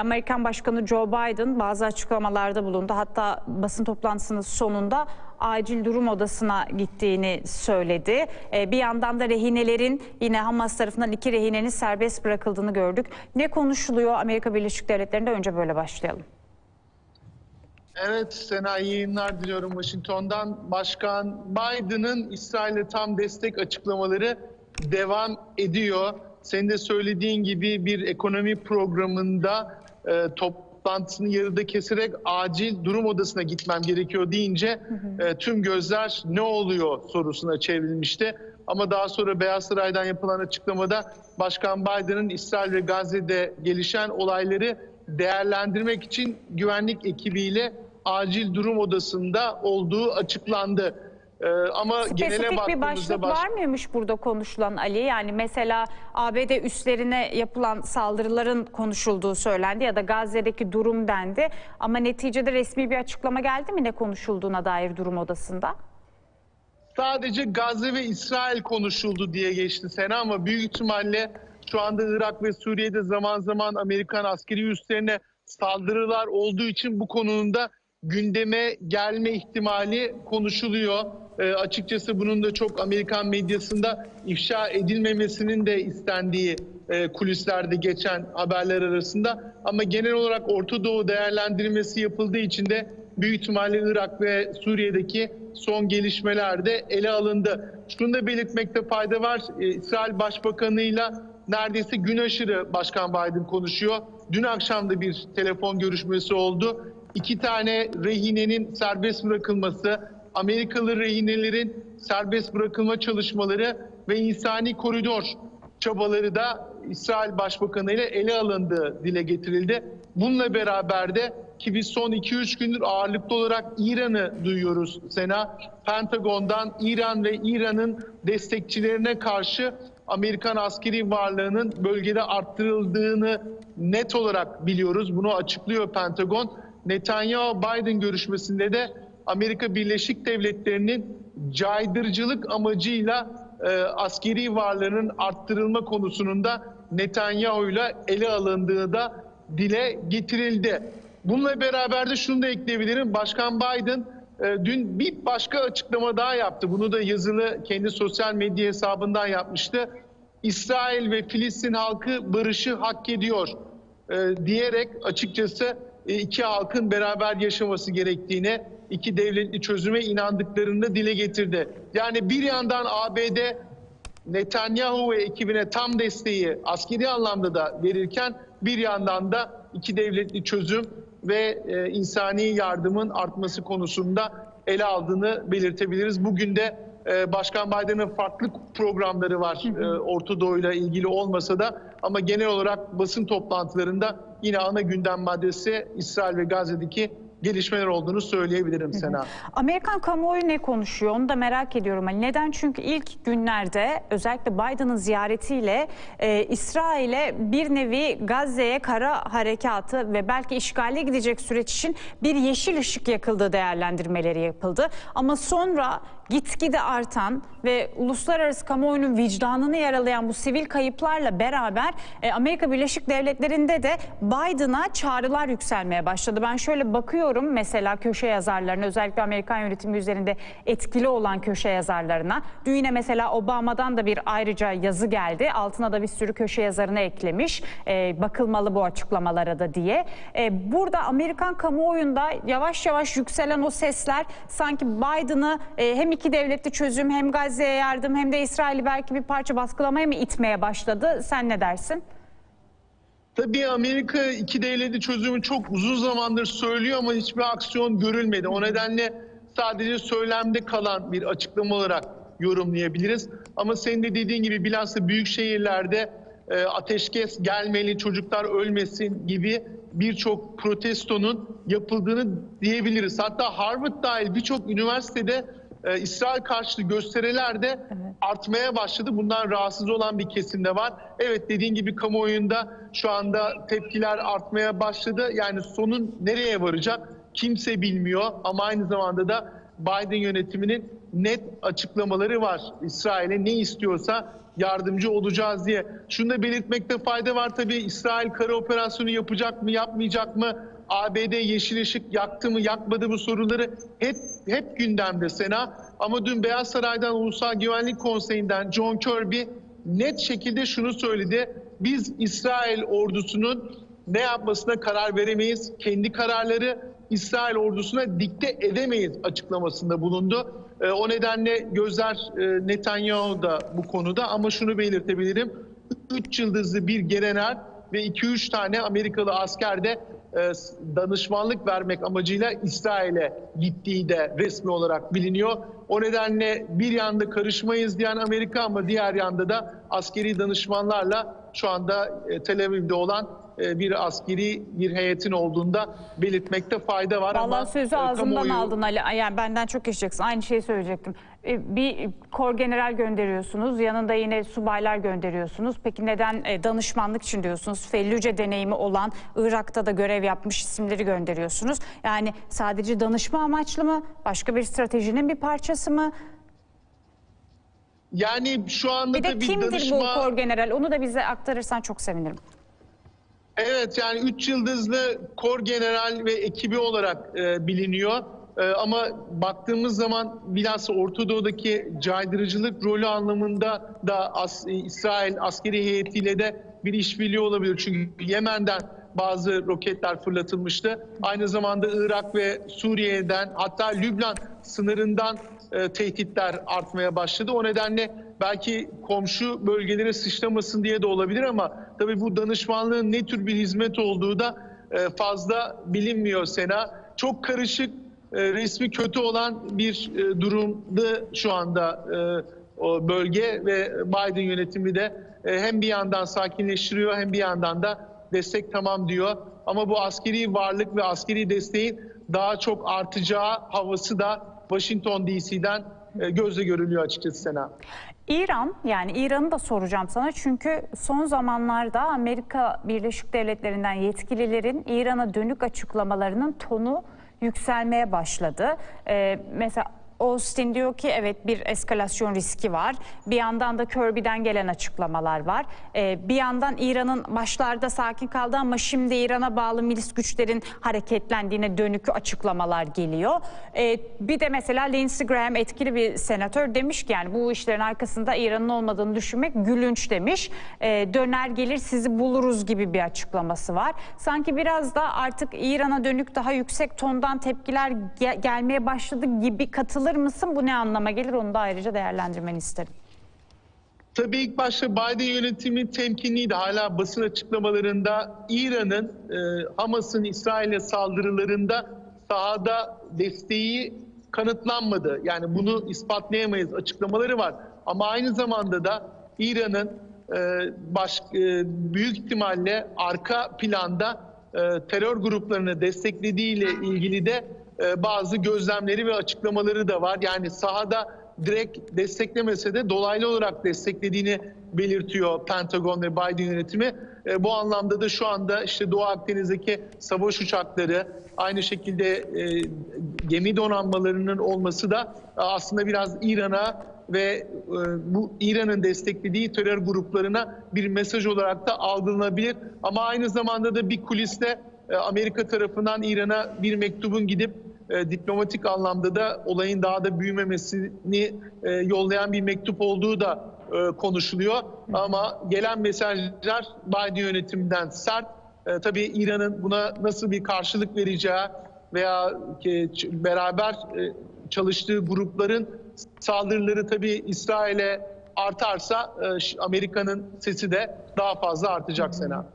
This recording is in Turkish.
Amerikan Başkanı Joe Biden bazı açıklamalarda bulundu. Hatta basın toplantısının sonunda acil durum odasına gittiğini söyledi. Ee, Bir yandan da rehinelerin yine Hamas tarafından iki rehinenin serbest bırakıldığını gördük. Ne konuşuluyor Amerika Birleşik Devletleri'nde? Önce böyle başlayalım. Evet, Sena iyi yayınlar diliyorum Washington'dan. Başkan Biden'ın İsrail'e tam destek açıklamaları devam ediyor. Senin de söylediğin gibi bir ekonomi programında e, toplantısını yarıda keserek acil durum odasına gitmem gerekiyor deyince e, tüm gözler ne oluyor sorusuna çevrilmişti. Ama daha sonra Beyaz Saray'dan yapılan açıklamada Başkan Biden'ın İsrail ve Gazze'de gelişen olayları değerlendirmek için güvenlik ekibiyle acil durum odasında olduğu açıklandı. Ee, ama genele Spesifik bir baktığımızda başlık baş- var mıymış burada konuşulan Ali? Yani mesela ABD üslerine yapılan saldırıların konuşulduğu söylendi ya da Gazze'deki durum dendi. Ama neticede resmi bir açıklama geldi mi ne konuşulduğuna dair durum odasında? sadece Gazze ve İsrail konuşuldu diye geçti Sena ama büyük ihtimalle şu anda Irak ve Suriye'de zaman zaman Amerikan askeri üslerine saldırılar olduğu için bu konunun da gündeme gelme ihtimali konuşuluyor. Ee, açıkçası bunun da çok Amerikan medyasında ifşa edilmemesinin de istendiği e, kulislerde geçen haberler arasında. Ama genel olarak Orta Doğu değerlendirmesi yapıldığı için de büyük ihtimalle Irak ve Suriye'deki son gelişmeler de ele alındı. Şunu da belirtmekte fayda var. Ee, İsrail Başbakanı'yla neredeyse gün aşırı Başkan Biden konuşuyor. Dün akşam da bir telefon görüşmesi oldu. İki tane rehinenin serbest bırakılması, Amerikalı rehinelerin serbest bırakılma çalışmaları ve insani koridor çabaları da İsrail Başbakanı ile ele alındığı dile getirildi. Bununla beraber de ki biz son 2-3 gündür ağırlıklı olarak İran'ı duyuyoruz Sena. Pentagon'dan İran ve İran'ın destekçilerine karşı Amerikan askeri varlığının bölgede arttırıldığını net olarak biliyoruz. Bunu açıklıyor Pentagon. Netanyahu-Biden görüşmesinde de Amerika Birleşik Devletleri'nin caydırıcılık amacıyla e, askeri varlığının arttırılma konusunun da Netanyahu'yla ele alındığı da dile getirildi. Bununla beraber de şunu da ekleyebilirim. Başkan Biden e, dün bir başka açıklama daha yaptı. Bunu da yazılı kendi sosyal medya hesabından yapmıştı. İsrail ve Filistin halkı barışı hak ediyor e, diyerek açıkçası iki halkın beraber yaşaması gerektiğine, iki devletli çözüme inandıklarını dile getirdi. Yani bir yandan ABD Netanyahu ve ekibine tam desteği askeri anlamda da verirken bir yandan da iki devletli çözüm ve e, insani yardımın artması konusunda ele aldığını belirtebiliriz. Bugün de e, Başkan Biden'ın farklı programları var e, Orta Doğu'yla ilgili olmasa da ama genel olarak basın toplantılarında yine ana gündem maddesi İsrail ve Gazze'deki gelişmeler olduğunu söyleyebilirim Sena. Amerikan kamuoyu ne konuşuyor onu da merak ediyorum. Ali. Neden? Çünkü ilk günlerde özellikle Biden'ın ziyaretiyle e, İsrail'e bir nevi Gazze'ye kara harekatı ve belki işgale gidecek süreç için bir yeşil ışık yakıldığı değerlendirmeleri yapıldı. Ama sonra gitgide artan ve uluslararası kamuoyunun vicdanını yaralayan bu sivil kayıplarla beraber e, Amerika Birleşik Devletleri'nde de Biden'a çağrılar yükselmeye başladı. Ben şöyle bakıyorum mesela köşe yazarlarına özellikle Amerikan yönetimi üzerinde etkili olan köşe yazarlarına. Dün yine mesela Obama'dan da bir ayrıca yazı geldi. Altına da bir sürü köşe yazarını eklemiş. E, bakılmalı bu açıklamalara da diye. E, burada Amerikan kamuoyunda yavaş yavaş yükselen o sesler sanki Biden'ı e, hem iki devletli çözüm hem Gazze'ye yardım hem de İsrail'i belki bir parça baskılamaya mı itmeye başladı? Sen ne dersin? Tabii Amerika iki devletli çözümü çok uzun zamandır söylüyor ama hiçbir aksiyon görülmedi. O nedenle sadece söylemde kalan bir açıklama olarak yorumlayabiliriz. Ama senin de dediğin gibi bilhassa büyük şehirlerde e, ateşkes gelmeli, çocuklar ölmesin gibi birçok protestonun yapıldığını diyebiliriz. Hatta Harvard dahil birçok üniversitede e, İsrail karşıtı gösteriler de artmaya başladı. Bundan rahatsız olan bir kesim de var. Evet dediğin gibi kamuoyunda şu anda tepkiler artmaya başladı. Yani sonun nereye varacak kimse bilmiyor ama aynı zamanda da Biden yönetiminin net açıklamaları var. İsrail'e ne istiyorsa yardımcı olacağız diye. Şunu da belirtmekte fayda var tabii. İsrail kara operasyonu yapacak mı, yapmayacak mı? ABD yeşil ışık yaktı mı, yakmadı mı soruları hep hep gündemde Sena. Ama dün Beyaz Saray'dan Ulusal Güvenlik Konseyi'nden John Kirby net şekilde şunu söyledi. Biz İsrail ordusunun ne yapmasına karar veremeyiz. Kendi kararları İsrail ordusuna dikte edemeyiz açıklamasında bulundu. E, o nedenle gözler e, Netanyahu'da bu konuda ama şunu belirtebilirim. 3 yıldızlı bir general ve 2-3 tane Amerikalı asker de e, danışmanlık vermek amacıyla İsrail'e gittiği de resmi olarak biliniyor. O nedenle bir yanda karışmayız diyen Amerika ama diğer yanda da askeri danışmanlarla şu anda e, Tel Aviv'de olan bir askeri bir heyetin olduğunda belirtmekte fayda var. ama Vallahi sözü e, ağzımdan kamuoyu- aldın Ali. Yani benden çok yaşayacaksın. Aynı şeyi söyleyecektim. E, Bir kor general gönderiyorsunuz. Yanında yine subaylar gönderiyorsunuz. Peki neden e, danışmanlık için diyorsunuz? Fellüce deneyimi olan Irak'ta da görev yapmış isimleri gönderiyorsunuz. Yani sadece danışma amaçlı mı? Başka bir stratejinin bir parçası mı? Yani şu anda Bir de tabii kimdir danışma... bu kor general? Onu da bize aktarırsan çok sevinirim. Evet yani 3 yıldızlı kor general ve ekibi olarak e, biliniyor. E, ama baktığımız zaman bilhassa Orta Doğu'daki caydırıcılık rolü anlamında da as, İsrail askeri heyetiyle de bir işbirliği olabilir. Çünkü Yemen'den bazı roketler fırlatılmıştı. Aynı zamanda Irak ve Suriye'den hatta Lübnan sınırından e, tehditler artmaya başladı. O nedenle belki komşu bölgelere sıçramasın diye de olabilir ama tabii bu danışmanlığın ne tür bir hizmet olduğu da e, fazla bilinmiyor Sena. Çok karışık, e, resmi kötü olan bir e, durumda şu anda e, o bölge ve Biden yönetimi de e, hem bir yandan sakinleştiriyor hem bir yandan da destek tamam diyor. Ama bu askeri varlık ve askeri desteğin daha çok artacağı havası da Washington DC'den e, gözle görülüyor açıkçası Sena. İran yani İran'ı da soracağım sana çünkü son zamanlarda Amerika Birleşik Devletleri'nden yetkililerin İran'a dönük açıklamalarının tonu yükselmeye başladı. Ee, mesela Austin diyor ki evet bir eskalasyon riski var. Bir yandan da Kirby'den gelen açıklamalar var. Ee, bir yandan İran'ın başlarda sakin kaldı ama şimdi İran'a bağlı milis güçlerin hareketlendiğine dönük açıklamalar geliyor. Ee, bir de mesela Lindsey Graham etkili bir senatör demiş ki yani bu işlerin arkasında İran'ın olmadığını düşünmek gülünç demiş. Ee, döner gelir sizi buluruz gibi bir açıklaması var. Sanki biraz da artık İran'a dönük daha yüksek tondan tepkiler ge- gelmeye başladı gibi katılır mısın? Bu ne anlama gelir onu da ayrıca değerlendirmeni isterim. Tabii ilk başta Biden yönetimi temkinliydi. Hala basın açıklamalarında İran'ın e, Hamas'ın İsrail'e saldırılarında sahada desteği kanıtlanmadı. Yani bunu ispatlayamayız açıklamaları var. Ama aynı zamanda da İran'ın e, baş, e, büyük ihtimalle arka planda e, terör gruplarını desteklediğiyle ilgili de e, bazı gözlemleri ve açıklamaları da var. Yani sahada direkt desteklemese de dolaylı olarak desteklediğini belirtiyor Pentagon ve Biden yönetimi. E, bu anlamda da şu anda işte Doğu Akdeniz'deki savaş uçakları, aynı şekilde e, gemi donanmalarının olması da e, aslında biraz İran'a ve e, bu İran'ın desteklediği terör gruplarına bir mesaj olarak da algılanabilir. Ama aynı zamanda da bir kuliste Amerika tarafından İran'a bir mektubun gidip e, diplomatik anlamda da olayın daha da büyümemesini e, yollayan bir mektup olduğu da e, konuşuluyor. Ama gelen mesajlar Biden yönetiminden sert. E, tabii İran'ın buna nasıl bir karşılık vereceği veya ç- beraber e, çalıştığı grupların saldırıları tabii İsrail'e artarsa e, Amerika'nın sesi de daha fazla artacak Sena.